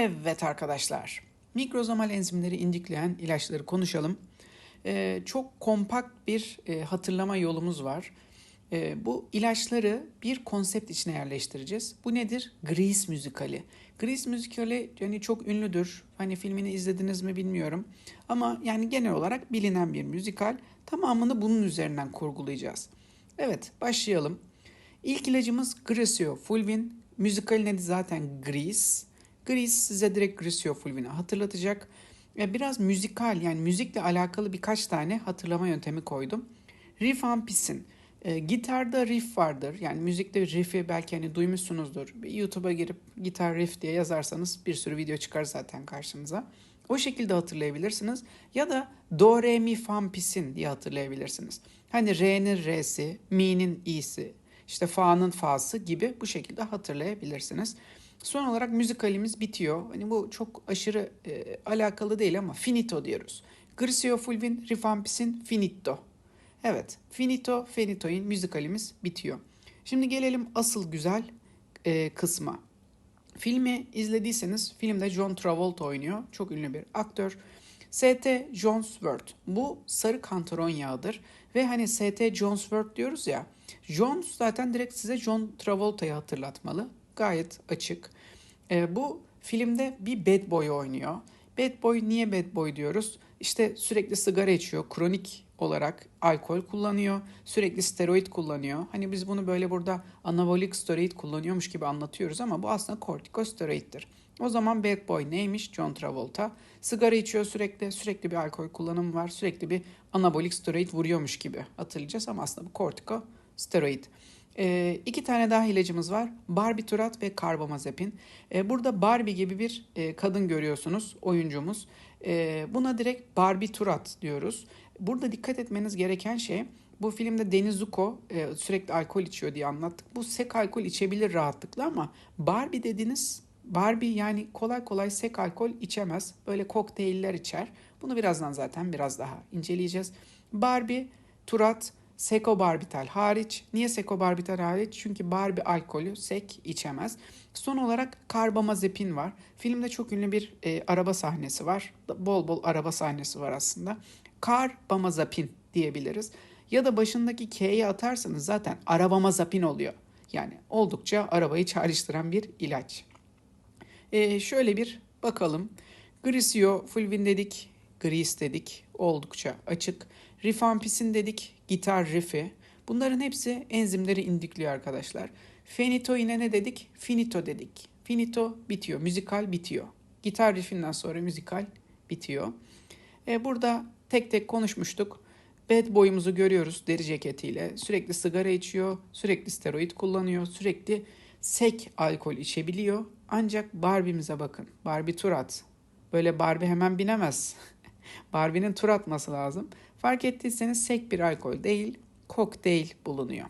Evet arkadaşlar, mikrozomal enzimleri indükleyen ilaçları konuşalım. Ee, çok kompakt bir e, hatırlama yolumuz var. Ee, bu ilaçları bir konsept içine yerleştireceğiz. Bu nedir? Grease müzikali. Grease müzikali yani çok ünlüdür. Hani filmini izlediniz mi bilmiyorum. Ama yani genel olarak bilinen bir müzikal. Tamamını bunun üzerinden kurgulayacağız. Evet, başlayalım. İlk ilacımız Griseofulvin. Müzikalin adı zaten Grease. Grease size direkt Griseofulvin'i hatırlatacak. Ve biraz müzikal yani müzikle alakalı birkaç tane hatırlama yöntemi koydum. Riff ampisin. E, gitarda riff vardır. Yani müzikte riff'i belki hani duymuşsunuzdur. YouTube'a girip gitar riff diye yazarsanız bir sürü video çıkar zaten karşınıza. O şekilde hatırlayabilirsiniz. Ya da do, re, mi, fa, pisin diye hatırlayabilirsiniz. Hani re'nin re'si, mi'nin i'si, işte fa'nın fa'sı gibi bu şekilde hatırlayabilirsiniz. Son olarak müzikalimiz bitiyor. Hani bu çok aşırı e, alakalı değil ama finito diyoruz. Grisio fulvin rifampisin finito. Evet, finito finitoin müzikalimiz bitiyor. Şimdi gelelim asıl güzel e, kısma. Filmi izlediyseniz filmde John Travolta oynuyor. Çok ünlü bir aktör. ST Jonesworth. Bu sarı kantaron yağıdır. Ve hani ST Jonesworth diyoruz ya. Jones zaten direkt size John Travolta'yı hatırlatmalı. Gayet açık. E, bu filmde bir bad boy oynuyor. Bad boy niye bad boy diyoruz? İşte sürekli sigara içiyor, kronik olarak alkol kullanıyor, sürekli steroid kullanıyor. Hani biz bunu böyle burada anabolik steroid kullanıyormuş gibi anlatıyoruz ama bu aslında kortikosteroiddir. O zaman bad boy neymiş? John Travolta. Sigara içiyor sürekli, sürekli bir alkol kullanımı var, sürekli bir anabolik steroid vuruyormuş gibi hatırlayacağız ama aslında bu kortikosteroid. E, iki tane daha ilacımız var. Barbiturat ve karbamazepin. E, burada Barbie gibi bir e, kadın görüyorsunuz oyuncumuz. E, buna direkt barbiturat diyoruz. Burada dikkat etmeniz gereken şey bu filmde Deniz Zuko e, sürekli alkol içiyor diye anlattık. Bu sek alkol içebilir rahatlıkla ama Barbie dediniz Barbie yani kolay kolay sek alkol içemez. Böyle kokteyller içer. Bunu birazdan zaten biraz daha inceleyeceğiz. Barbie, Turat, Sekobarbital hariç. Niye sekobarbital hariç? Çünkü Barbie alkolü sek içemez. Son olarak karbamazepin var. Filmde çok ünlü bir e, araba sahnesi var. Bol bol araba sahnesi var aslında. Karbamazepin diyebiliriz. Ya da başındaki K'yi atarsanız zaten arabamazepin oluyor. Yani oldukça arabayı çağrıştıran bir ilaç. E, şöyle bir bakalım. Grisio fulvin dedik, gris dedik. Oldukça açık. Rifampisin dedik, gitar riff'i. Bunların hepsi enzimleri indikliyor arkadaşlar. Fenitoine ne dedik? Finito dedik. Finito bitiyor, müzikal bitiyor. Gitar riffinden sonra müzikal bitiyor. E, burada tek tek konuşmuştuk. Bad boy'umuzu görüyoruz deri ceketiyle. Sürekli sigara içiyor, sürekli steroid kullanıyor, sürekli sek alkol içebiliyor. Ancak Barbie'mize bakın. Barbie tur at. Böyle Barbie hemen binemez. Barbie'nin tur atması lazım. Fark ettiyseniz sek bir alkol değil, kokteyl bulunuyor.